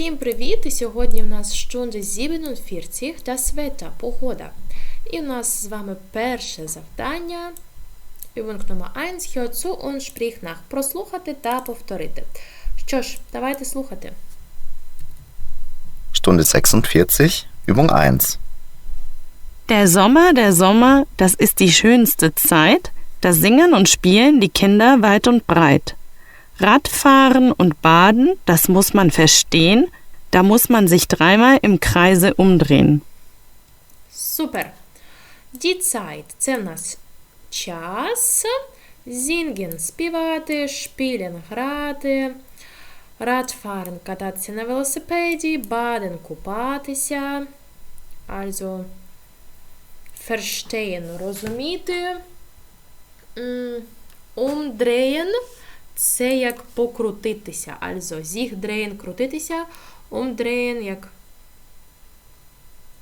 Всім привіт! І сьогодні в нас Stunde 47, das Wetter, погода. І у нас з вами перше завдання. Übung номер 1, hör zu und sprich nach. Прослухати та повторити. Що ж, давайте слухати. Stunde 46, Übung 1. Der Sommer, der Sommer, das ist die schönste Zeit. Da singen und spielen die Kinder weit und breit. Radfahren und Baden, das muss man verstehen. Da muss man sich dreimal im Kreise umdrehen. Супер. Die Zeit – це в нас час. Singen – співати, spielen – грати. Radfahren – кататися на велосипеді. Baden – купатися. Also, verstehen – розуміти. М, Umdrehen – це як покрутитися. Also, sich drehen – крутитися. Umdrehen – як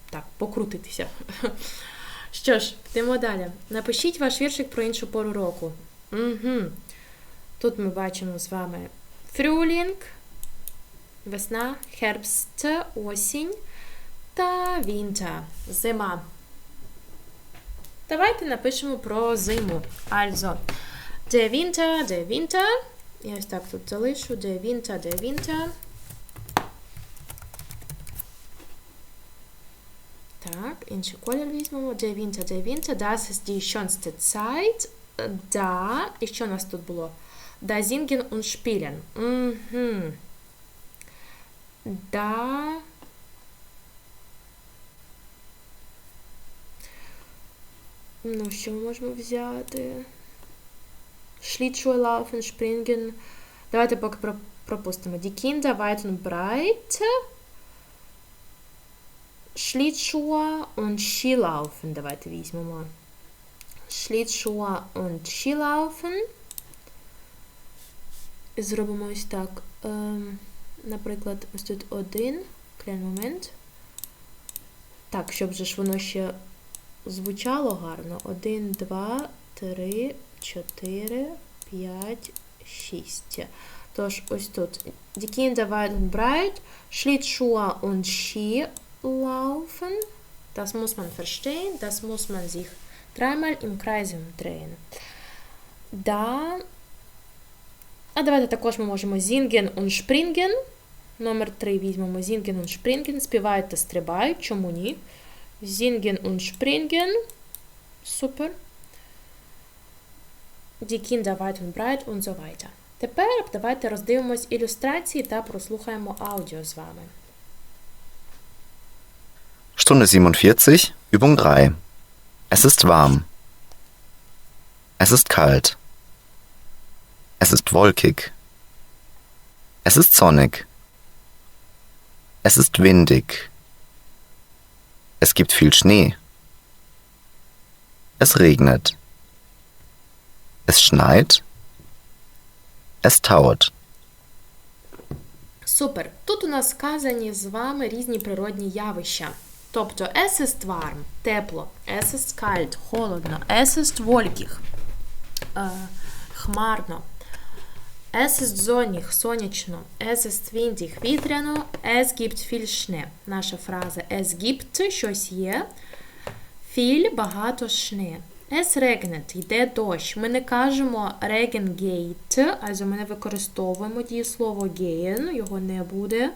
так, покрутитися. Що ж, йдемо далі. Напишіть ваш віршик про іншу пору року. Угу. Тут ми бачимо з вами Frühling, весна, Herbst, осінь та Winter, зима. Давайте напишемо про зиму. Also, der Winter, der Winter. Я ось так тут залишу. Der Winter, der Winter. Так, інший колір візьмемо. Der Winter, der Winter. Das ist die schönste Zeit. Da. І що у нас тут було? Da singen und spielen. Угу. Da. Ну, що ми можемо взяти? Schlittschuhe laufen, springen. Давайте поки про- пропустимо. Die Kinder weit und breit. Schlittschuhe und Skilaufen. Давайте візьмемо. Schlittschuhe und Skilaufen. Зробимо ось так. Наприклад, ось тут один. Клен момент. Так, щоб же ж воно ще звучало гарно. Один, два, три, чотири, п'ять, шість. Тож, ось тут. Die Kinder und breit, Schlittschuhe und Ski laufen. Das muss man verstehen. Das muss man sich dreimal im Kreis drehen. Da. А давайте також ми можемо singen und springen. Номер 3 візьмемо singen und springen. Співають та стрибають. Чому ні? Singen und springen. Супер. Die Kinder weit und breit und so weiter. Тепер давайте роздивимось ілюстрації та прослухаємо аудіо з вами. Stunde 47, Übung 3. Es ist warm. Es ist kalt. Es ist wolkig. Es ist sonnig. Es ist windig. Es gibt viel Schnee. Es regnet. Es schneit. Es taut. Супер. Тут у нас сказані з вами різні природні явища. Тобто es ist warm – тепло, es ist kalt – холодно, es ist wolkig – е, хмарно, es ist sonnig – сонячно, es ist windig – вітряно, es gibt viel Schnee. Наша фраза es gibt – щось є, viel – багато Schnee. Es regnet – йде дощ. Ми не кажемо regen geht, also ми не використовуємо дієслово gehen, його не буде.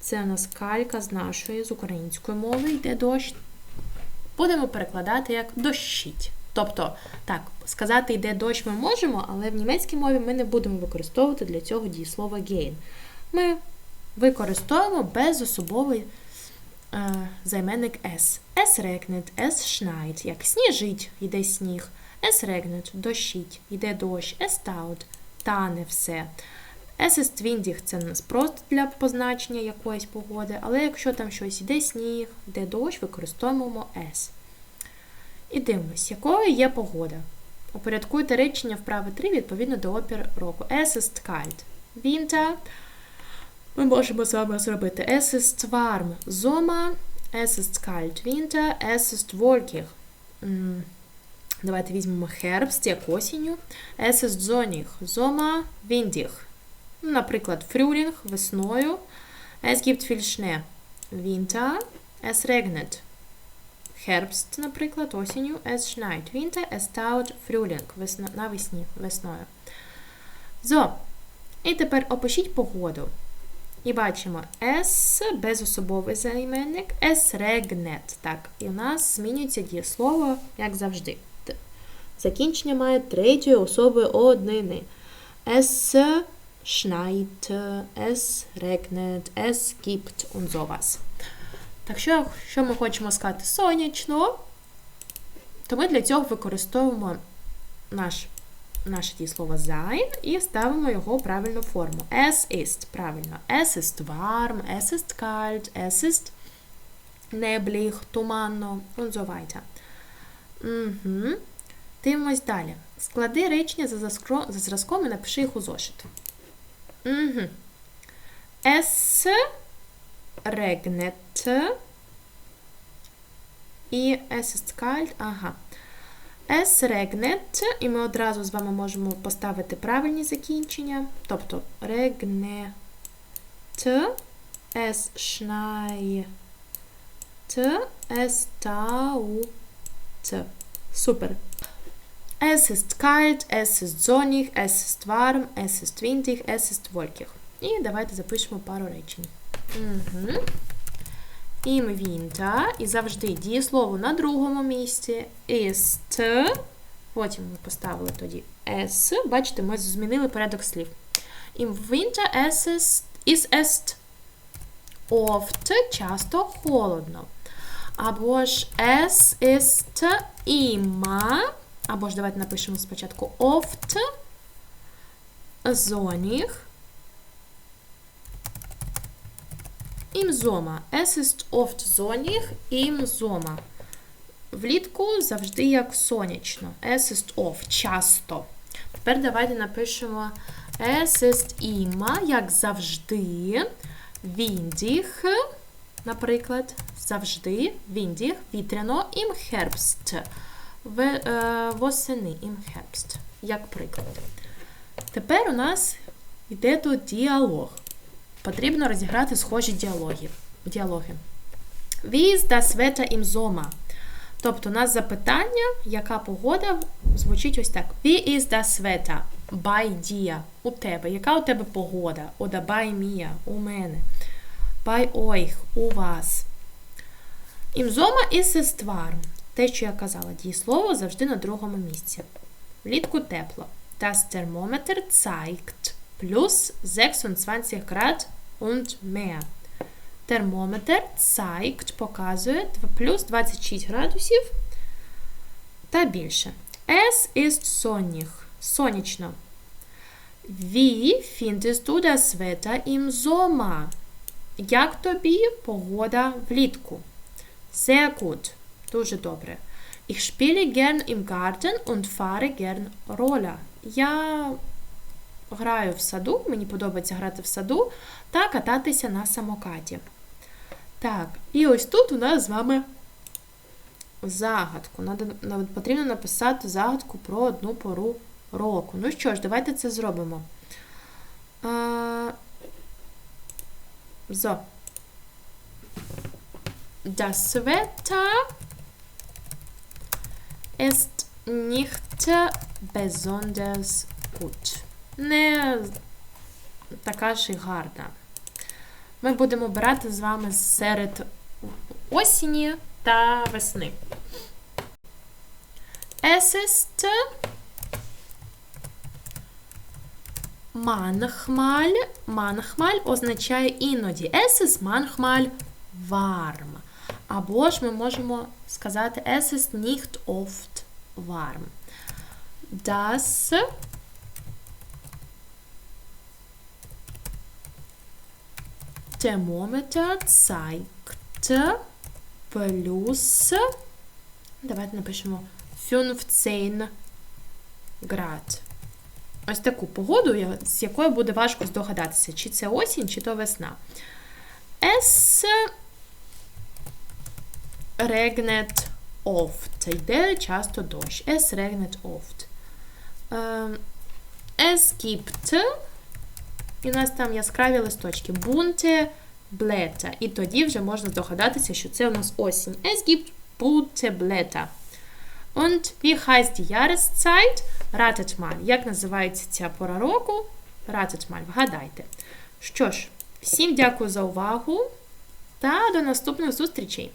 Це у нас калька з нашої, з української мови йде дощ. Будемо перекладати як дощить. Тобто, так, сказати йде дощ ми можемо, але в німецькій мові ми не будемо використовувати для цього дієслова gehen. Ми використовуємо безособовий займенник es. Es regnet, es schneit, як сніжить, йде сніг. Es regnet, дощить, йде дощ, es taut, тане все. Es ist windig – це просто для позначення якоїсь погоди, але якщо там щось йде сніг, йде дощ, використовуємо es. І дивимось, якою є погода. Упорядкуйте речення вправи 3 відповідно до опір року. Es ist kalt. Winter. Ми можемо з вами зробити Es ist warm. Sommer. Es ist kalt. Winter. Es ist wolkig. Давайте візьмемо Herbst, як осінню. Es ist sonnig. Sommer. Windig. Наприклад, Frühling – весною. Es gibt viel Schnee. Winter. Es regnet. Herbst, наприклад, осінню. Es schneit. Winter. Es taut. Frühling. Весно, навесні, весною. So. І тепер опишіть погоду. І бачимо es безособовий займенник, es regnet. Так, і у нас змінюється дієслово, як завжди. Закінчення має третьої особи однини. Es schneit, es regnet, es gibt und sowas. Так що, якщо ми хочемо сказати сонячно, то ми для цього використовуємо наш, наше дієслово sein і ставимо його у правильну форму. Es ist, правильно. Es ist warm, es ist kalt, es ist neblig, туманно und so weiter. Угу. Дивимось далі. Склади речення за зразком і напиши їх у зошит. Угу. Es regnet і es ist kalt. Ага. Es regnet, і ми одразу з вами можемо поставити правильні закінчення. Тобто regnet, es schneit, es taut. Супер. Es ist kalt, es ist sonnig, es ist warm, es ist windig, es ist wolkig. І давайте запишемо пару речень. Угу. Im і завжди дієслово на другому місці. Ist. Потім ми поставили тоді S. Бачите, ми змінили порядок слів. Im Winter es ist, es oft, часто холодно. Або ж es ist immer, або ж давайте напишемо спочатку oft, sonnig, Im Sommer. Es ist oft sonnig im Sommer. Влітку завжди як сонячно. Es ist oft. Часто. Тепер давайте напишемо Es ist immer, як завжди. Windig, наприклад, завжди. Windig, вітряно. Im Herbst. Е, восени. Im Herbst. Як приклад. Тепер у нас йде тут діалог. Потрібно розіграти схожі діалоги. діалоги. Wie das Wetter im Sommer? Тобто у нас запитання, яка погода, звучить ось так. Wie ist das Wetter? Bei dir. У тебе. Яка у тебе погода? Oder bei mir. У мене. Bei euch. У вас. Im Sommer ist. Те, що я казала, дієслово завжди на другому місці. Влітку тепло. Das Thermometer zeigt plus 26 Grad und mehr. Термометр zeigt показує плюс 26 градусів та більше. Es ist sonnig. Сонячно. Wie findest du das Wetter im Sommer? Як тобі погода влітку? Sehr gut. Дуже добре. Ich spiele gern im Garten und fahre gern Roller. Я граю в саду, мені подобається грати в саду та кататися на самокаті. Так, і ось тут у нас з вами загадку. Надо, потрібно написати загадку про одну пору року. Ну що ж, давайте це зробимо. А, so. Das Wetter ist nicht besonders gut. Не така ж і гарна. Ми будемо обирати з вами серед осені та весни. Es ist manchmal, manchmal означає іноді. Es ist manchmal warm. Або ж ми можемо сказати es ist nicht oft warm. Das Thermometer zeigt плюс. Давайте напишемо 15 град. Ось таку погоду, з якою буде важко здогадатися, чи це осінь, чи то весна. Es regnet oft. Йде часто дощ. Es regnet oft. Es gibt і у нас там яскраві листочки. Bunte Blätter. І тоді вже можна здогадатися, що це у нас осінь. Es gibt bunte Blätter. Und wie heißt die Jahreszeit? Ratet mal. Як називається ця пора року? Ratet mal. Вгадайте. Що ж, всім дякую за увагу та до наступних зустрічей!